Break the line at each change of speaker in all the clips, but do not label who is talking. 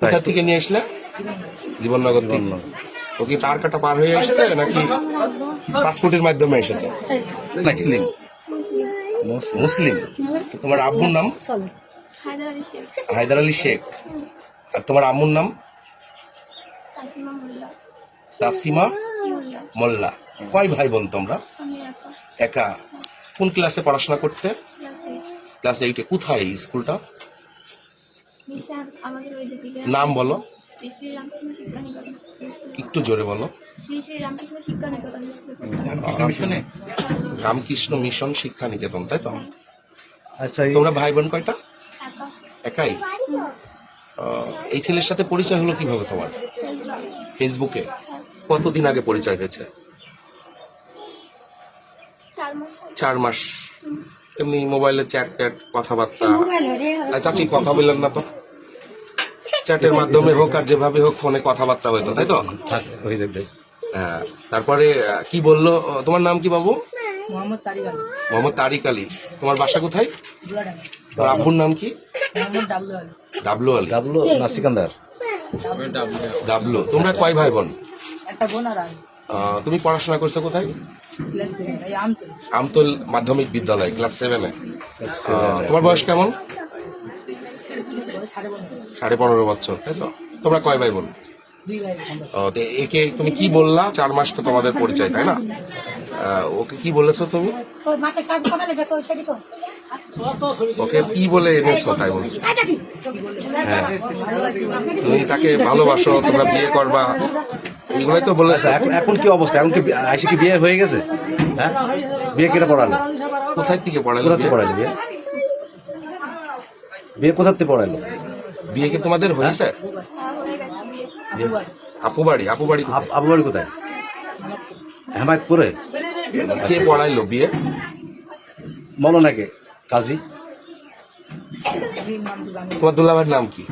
কোথা থেকে নিয়ে আসলে? জীবননগর থেকে ও কি তার কাটা পার হয়ে এসেছে নাকি পাসপোর্টের মাধ্যমে এসেছে? মুসলিম। মুসলিম। তোমার আব্বুর নাম?
হায়দার আলী শেখ
হায়দার আলী শেখ। আর তোমার আম্মুর নাম? তাসিমা
মোল্লা।
কয় ভাই বোন তোমরা?
একা।
একা। কোন ক্লাসে পড়াশোনা করতে?
ক্লাস এইটে
কোথায় স্কুলটা নাম বলো।
শ্রী শ্রী রামকৃষ্ণ শিক্ষা নিকেতন
একটু জোরে বলো।
রামকৃষ্ণ
মিশন? শিক্ষা নিকেতন তাই তো?
আচ্ছা
তোমরা ভাই বোন কয়টা একাই? এই ছেলের সাথে পরিচয় হলো কীভাবে তোমার? ফেসবুকে? কতদিন আগে পরিচয় হয়েছে?
চার মাস।
এমনি মোবাইলে চ্যাট ট্যাট কথাবার্তা। আচ্ছা, চাচি কথা বললেন না তো। চ্যাটের মাধ্যমে হোক আর যেভাবে হোক ফোনে কথাবার্তা হইতো তাই তো?
হয়ে যাবে
হ্যাঁ, তারপরে কি বলল? তোমার নাম কি বাবু?
মোহাম্মদ তারিক আলী।
তোমার বাসা কোথায়? তোমার আব্বুর নাম কি?
মোহাম্মদ ডাবলু আলী।
ডাবলু
না সিকান্দার
ডাবলু। তোমরা কয় ভাই বোন?
একটা বোন আর আমি।
আহ, তুমি পড়াশোনা করছ কোথায়?
আমতল।
আমতল মাধ্যমিক বিদ্যালয় ক্লাস সেভেনে তোমার বয়স কেমন?
সাড়ে
পনেরো। বছর তাই তো? তোমরা কয় ভাই বোন? তো একে তুমি কি বললা? চার মাস তো তোমাদের পরিচয় তাই না? ওকে কি বলেছ তুমি? ওকে কি বলে এনেছো তাই বলছো। হ্যাঁ। তুমি তাকে ভালোবাসো তোমরা বিয়ে করবা। এগুলোই তো বলেছ
এখন এখন কি অবস্থা? এখন কি আইসি কি বিয়ে হয়ে গেছে? হ্যাঁ? বিয়ে কেটে পড়ালো?
কোথায় থেকে পড়ালো
কোথার থেকে
বিয়ে?
বিয়ে? থেকে পড়াইলো
বিয়ে কি তোমাদের হয়েছে?
হ্যাঁ, হয়ে?
আপু বাড়ি আপু বাড়ি কোথায়?
আপ- বাড়ি কোথায়? হেমায়তপুরে
কে পড়াইলো বিয়ে?
বলো নাকি কাজী?
তোমার দুল্লাভাইয়ের নাম কি?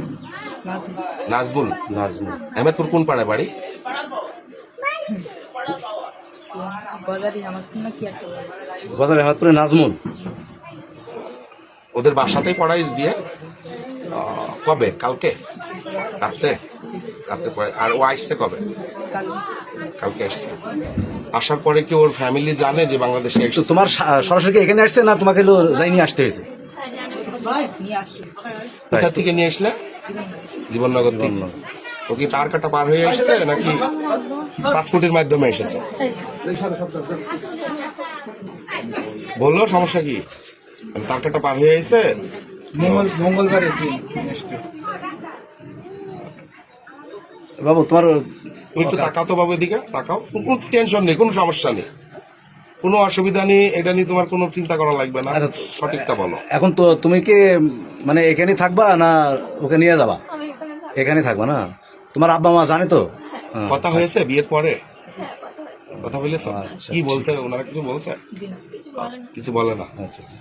নাজমুল
নাজমুল।
আহমেদপুর কোন পাড়ায় বাড়ি?
গজারি
হেমায়তপুরে নাজমুল।
ওদের বাসাতেই পড়াইস বিয়ে? কবে? কালকে? রাত্রে? রাত্রে পরে আর ও আসছে কবে? কালকে। আসছে। আসার পরে কি ওর ফ্যামিলি জানে যে বাংলাদেশে
তোমার সরাসরি এখানে আসছে না তোমাকে হলো যাই নিয়ে আসতে হয়েছে?
হ্যাঁ
নিয়ে আসছে।
কোথা থেকে নিয়ে আসলে? জীবননগর থেকে ও কি তার কাটা পার হয়ে আসছে নাকি পাসপোর্টের মাধ্যমে এসেছে? বলল সমস্যা কি? তার কাটা পার হয়ে এসে
মঙ্গল মঙ্গলবারে দিন
বাবু তোমার
তুমি একটু তাকাও তো বাবু এদিকে তাকাও। কোনো টেনশন নেই কোনো সমস্যা নেই। কোনো অসুবিধা নেই এটা নিয়ে তোমার কোনো চিন্তা করা লাগবে না।
আচ্ছা,
সঠিকটা বলো।
এখন তো তুমি কি মানে এখানে থাকবা না ওকে নিয়ে যাবা?
আমি এখানে
থাকবা। না? তোমার আব্বা মা জানে তো? হ্যাঁ।
কথা হয়েছে বিয়ের পরে?
হ্যাঁ কথা হয়েছে।
কথা বলেছ?
আচ্ছা,
কি বলছে? ওনারা কিছু বলছে?
কিছু বলে না
কিছু বলে না।
আচ্ছা আচ্ছা।